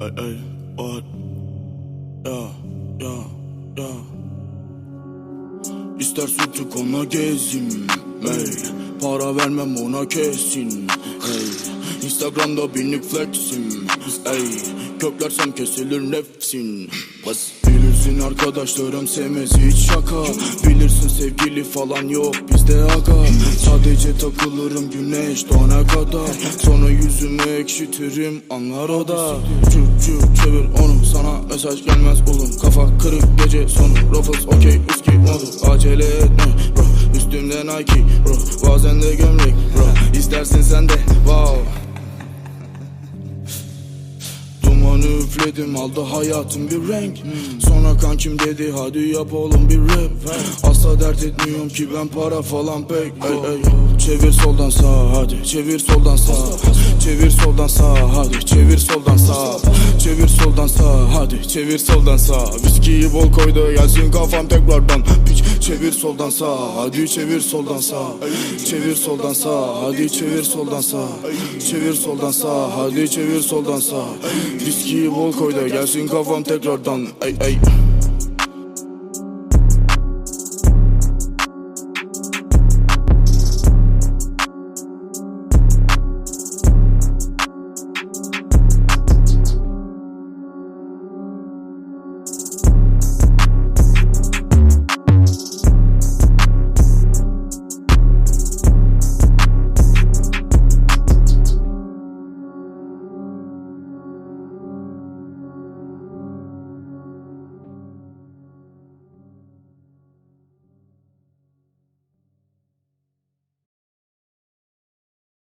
Ey ey what? Ya ya ya. İster sütü ona gezim Ey. Para vermem ona kesin Ey. Instagram'da binlik flexim Ey. Köklersem kesilir nefsin. Bas Bilirsin arkadaşlarım sevmez hiç şaka. Bilirsin sevgili falan yok bizde aga. Sadece takılırım güneş doğana kadar. Sonra yüzümü ekşitirim anlar o da. Çuk çuk çevir onu sana mesaj gelmez oğlum. Kafa kırık gece sonu. Ruffles okey üski modu. Acele etme bro. Üstümde Nike bro. Bazen de gömlek bro. İstersin sen de wow Dumanı üfledim aldı hayatım bir renk. Sonra kankim dedi hadi yap oğlum bir rap. Asla dert etmiyorum ki ben para falan pek. Ey, ey. Çevir soldan sağa hadi. Çevir soldan sağa. Çevir soldan sağa hadi. Çevir hadi çevir soldan sağa. Viskiyi bol koy da gelsin kafam tekrardan. Piç çevir soldan sağa. Hadi çevir soldan sağa. Çevir soldan sağa. Hadi çevir soldan sağa. Çevir soldan sağa. Hadi çevir soldan sağa. Viskiyi bol koy da gelsin kafam tekrardan. Ey ey